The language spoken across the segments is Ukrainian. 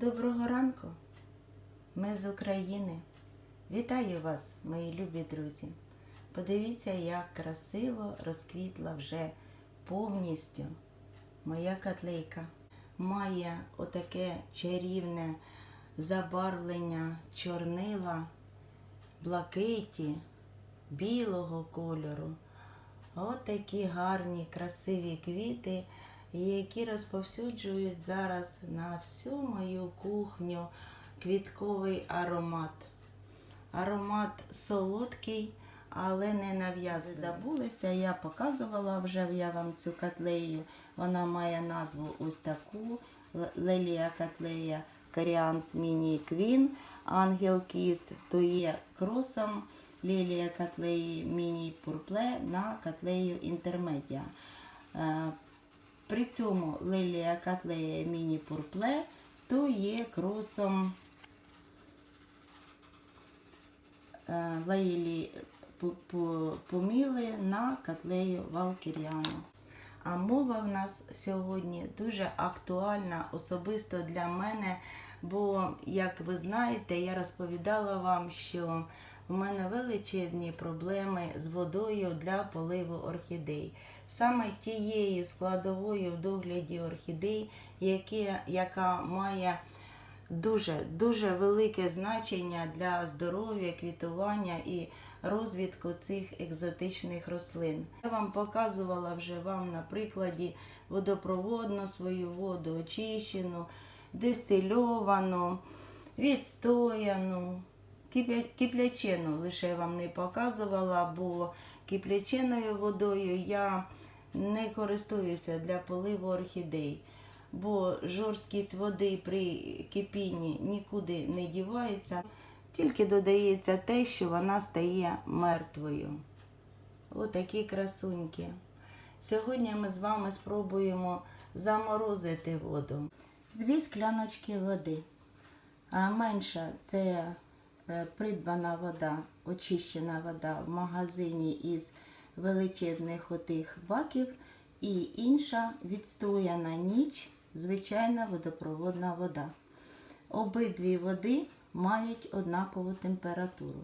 Доброго ранку! Ми з України. Вітаю вас, мої любі друзі. Подивіться, як красиво розквітла вже повністю моя котлейка. Має отаке чарівне забарвлення чорнила, блакиті, білого кольору. От такі гарні, красиві квіти, які розповсюджують зараз на всю мою кухню квітковий аромат. Аромат солодкий, але не нав'язливий. Забулися, я показувала вже я вам цю котлею. Вона має назву ось таку. Лелія котлея Коріанс Міні Квін Ангел Кіс, то є кросом лілія котлеї Міні Пурпле на котлею Інтермедіа. При цьому лилія котлея Міні Пурпле то є кросом е, пу- поміли на котлею Валкіріану. А мова в нас сьогодні дуже актуальна, особисто для мене, бо, як ви знаєте, я розповідала вам, що у мене величезні проблеми з водою для поливу орхідей. Саме тією складовою в догляді орхідей, яке, яка має дуже дуже велике значення для здоров'я, квітування і розвитку цих екзотичних рослин. Я вам показувала вже вам на прикладі водопроводну свою воду, очищену, дистильовану, відстояну. Киплячену лише вам не показувала, бо кипляченою водою я не користуюся для поливу орхідей бо жорсткість води при кипінні нікуди не дівається, тільки додається те, що вона стає мертвою. Отакі красуньки. Сьогодні ми з вами спробуємо заморозити воду. Дві скляночки води. А менша це придбана вода, очищена вода в магазині із величезних отих баків. І інша відстояна ніч, звичайна водопроводна вода. Обидві води мають однакову температуру.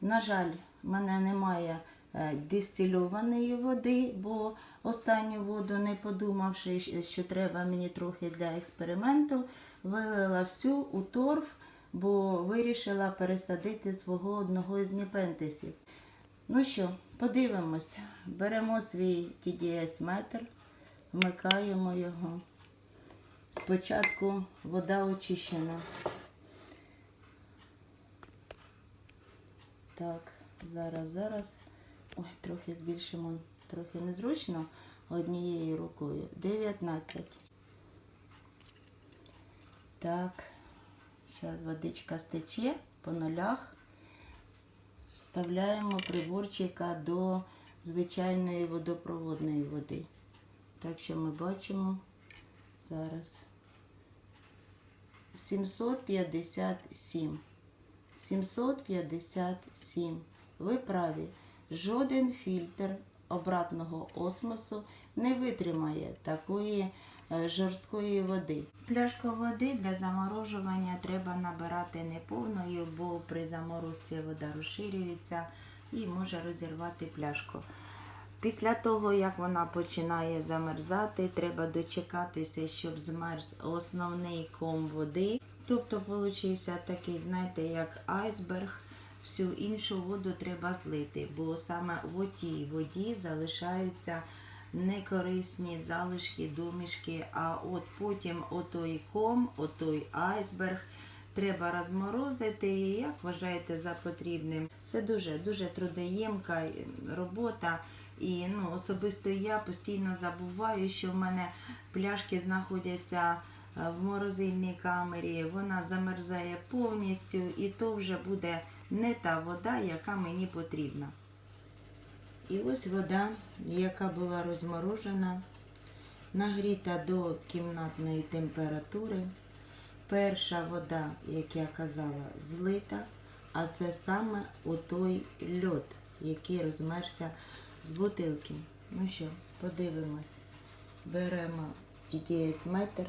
На жаль, в мене немає е, дистильованої води, бо останню воду, не подумавши, що треба мені трохи для експерименту, вилила всю у торф, бо вирішила пересадити свого одного з ніпентесів. Ну що, подивимось. Беремо свій TDS метр, вмикаємо його. Спочатку вода очищена. Так, зараз, зараз. Ой, трохи збільшимо, трохи незручно однією рукою. 19. Так, зараз водичка стече по нулях. Вставляємо приборчика до звичайної водопроводної води. Так що ми бачимо зараз 757. 757. Ви праві. Жоден фільтр обратного осмосу не витримає такої жорсткої води. Пляшку води для заморожування треба набирати не повною, бо при заморозці вода розширюється і може розірвати пляшку. Після того, як вона починає замерзати, треба дочекатися, щоб змерз основний ком води. Тобто получився такий, знаєте, як айсберг. Всю іншу воду треба злити, бо саме в отій воді залишаються некорисні залишки, домішки, а от потім отой ком, отой айсберг треба розморозити, і як вважаєте за потрібним. Це дуже дуже трудоємка робота. І ну, особисто я постійно забуваю, що в мене пляшки знаходяться е, в морозильній камері, вона замерзає повністю, і то вже буде не та вода, яка мені потрібна. І ось вода, яка була розморожена, нагріта до кімнатної температури. Перша вода, як я казала, злита, а це саме отой льод, який розмерся з бутилки. Ну що, подивимось. Беремо TTS метр,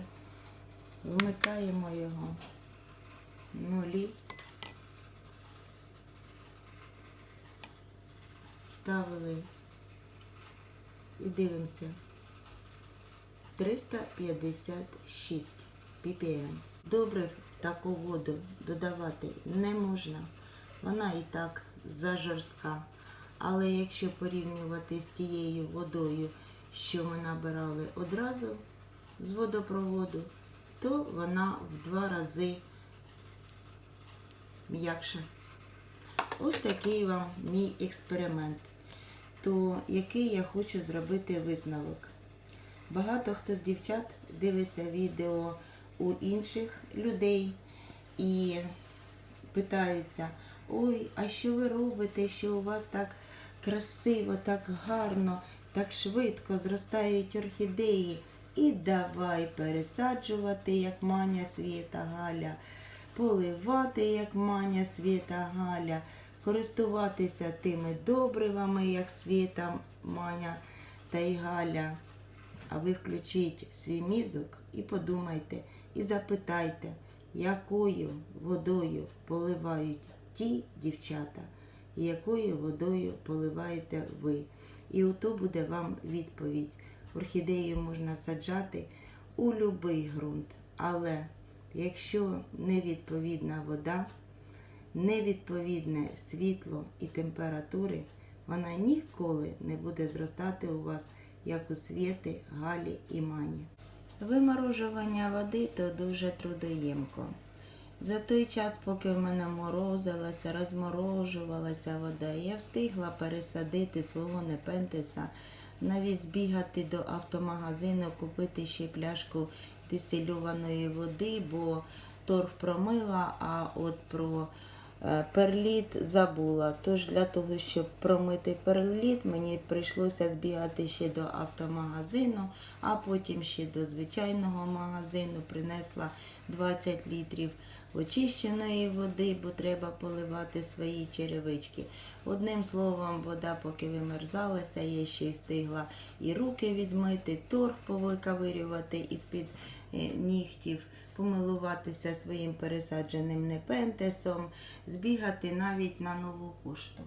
Вмикаємо його. Нулі. Ставили і дивимося. 356 ppm. Добре таку воду додавати не можна. Вона і так зажорстка. Але якщо порівнювати з тією водою, що ми набирали одразу з водопроводу, то вона в два рази м'якша. Ось такий вам мій експеримент. То який я хочу зробити висновок. Багато хто з дівчат дивиться відео у інших людей і питаються, ой, а що ви робите, що у вас так красиво, так гарно, так швидко зростають орхідеї. І давай пересаджувати, як маня Світа Галя, поливати, як маня Світа Галя, користуватися тими добривами, як Світа, Маня та й Галя. А ви включіть свій мізок і подумайте, і запитайте, якою водою поливають ті дівчата, і якою водою поливаєте ви. І ото буде вам відповідь. Орхідею можна саджати у будь-який ґрунт. Але якщо невідповідна вода, невідповідне світло і температури, вона ніколи не буде зростати у вас, як у світи, галі і мані. Виморожування води то дуже трудоємко. За той час, поки в мене морозилася, розморожувалася вода, я встигла пересадити свого непентеса, навіть збігати до автомагазину, купити ще пляшку дистильованої води, бо торф промила, а от про перліт забула. Тож для того, щоб промити перліт, мені прийшлося збігати ще до автомагазину, а потім ще до звичайного магазину принесла 20 літрів очищеної води, бо треба поливати свої черевички. Одним словом, вода, поки вимерзалася, я ще встигла і руки відмити, торг повикавирювати із-під е, нігтів, помилуватися своїм пересадженим непентесом, збігати навіть на нову пошту.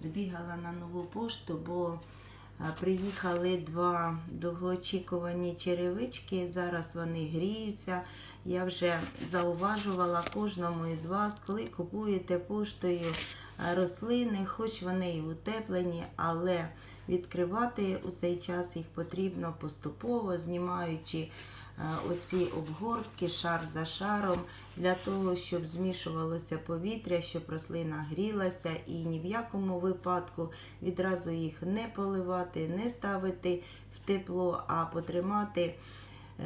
Збігала на нову пошту, бо приїхали два довгоочікувані черевички. Зараз вони гріються. Я вже зауважувала кожному із вас, коли купуєте поштою рослини, хоч вони і утеплені, але відкривати у цей час їх потрібно поступово, знімаючи оці обгортки шар за шаром, для того, щоб змішувалося повітря, щоб рослина грілася і ні в якому випадку відразу їх не поливати, не ставити в тепло, а потримати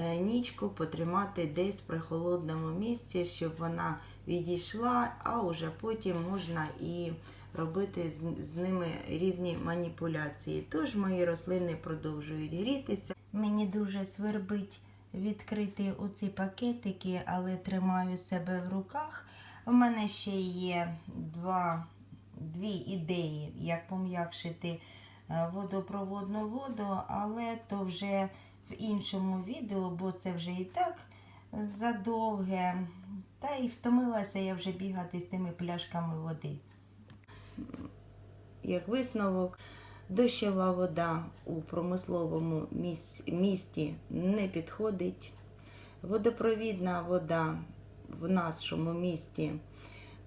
е, нічку, потримати десь в прохолодному місці, щоб вона відійшла, а вже потім можна і робити з ними різні маніпуляції. Тож мої рослини продовжують грітися. Мені дуже свербить відкрити оці пакетики, але тримаю себе в руках. У мене ще є два, дві ідеї, як пом'якшити е, водопроводну воду, але то вже в іншому відео, бо це вже і так задовге. Та і втомилася я вже бігати з тими пляшками води. Як висновок, дощова вода у промисловому місті не підходить. Водопровідна вода в нашому місті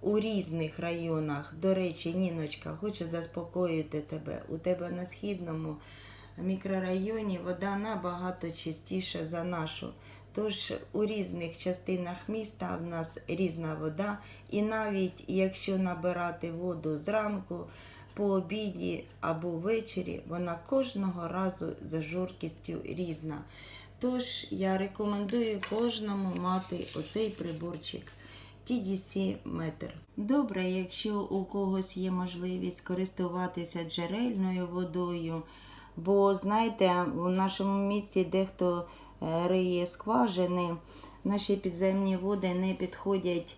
у різних районах. До речі, Ніночка, хочу заспокоїти тебе. У тебе на східному мікрорайоні вода набагато чистіша за нашу. Тож у різних частинах міста в нас різна вода, і навіть якщо набирати воду зранку, по обіді або ввечері, вона кожного разу за жорсткістю різна. Тож я рекомендую кожному мати оцей приборчик TDC метр. Добре, якщо у когось є можливість користуватися джерельною водою, бо знаєте, в нашому місті дехто е, риє скважини, наші підземні води не підходять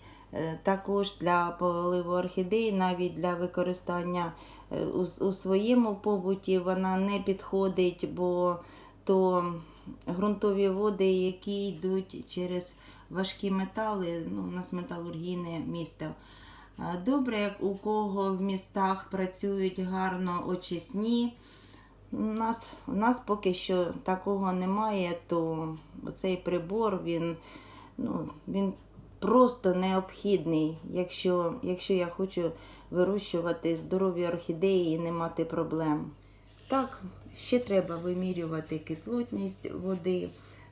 також для поливу орхідей, навіть для використання е, у, у своєму побуті вона не підходить, бо то ґрунтові води, які йдуть через важкі метали. Ну, у нас металургійне місто. Добре, як у кого в містах працюють гарно очисні. У нас, у нас поки що такого немає, то цей прибор він, ну, він просто необхідний, якщо, якщо я хочу вирощувати здорові орхідеї і не мати проблем. Так, ще треба вимірювати кислотність води.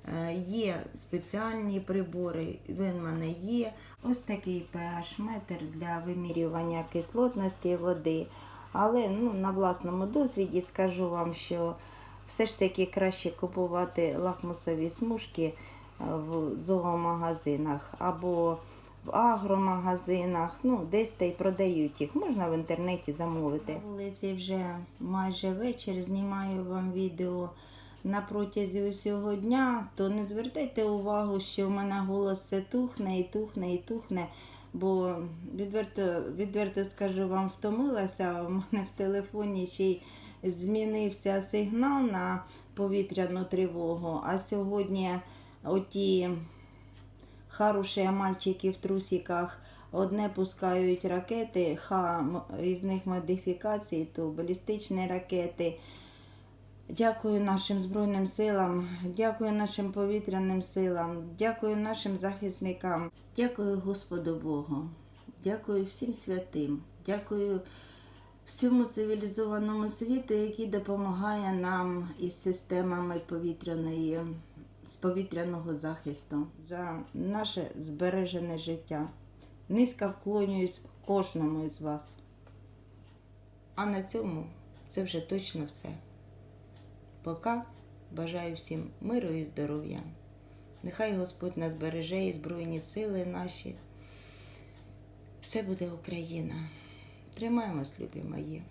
Е, Є спеціальні прибори, він в мене є. Ось такий pH-метр для вимірювання кислотності води. Але ну, на власному досвіді скажу вам, що все ж таки краще купувати лакмусові смужки в зоомагазинах або в агромагазинах, ну десь та й продають їх. Можна в інтернеті замовити. На вулиці вже майже вечір. Знімаю вам відео на протязі усього дня. То не звертайте увагу, що в мене голос все тухне і тухне і тухне. Бо відверто, відверто скажу вам, втомилася. У мене в телефоні ще й змінився сигнал на повітряну тривогу. А сьогодні оті хороші мальчики в трусиках одне пускають ракети ха різних модифікацій, то балістичні ракети. Дякую нашим Збройним силам, дякую нашим повітряним силам, дякую нашим захисникам, дякую Господу Богу, дякую всім святим, дякую всьому цивілізованому світу, який допомагає нам із системами повітряної, з повітряного захисту за наше збережене життя. Низько вклонююсь кожному із вас. А на цьому це вже точно все. Пока бажаю всім миру і здоров'я. Нехай Господь нас береже і Збройні сили наші. Все буде Україна. Тримаємось, любі мої.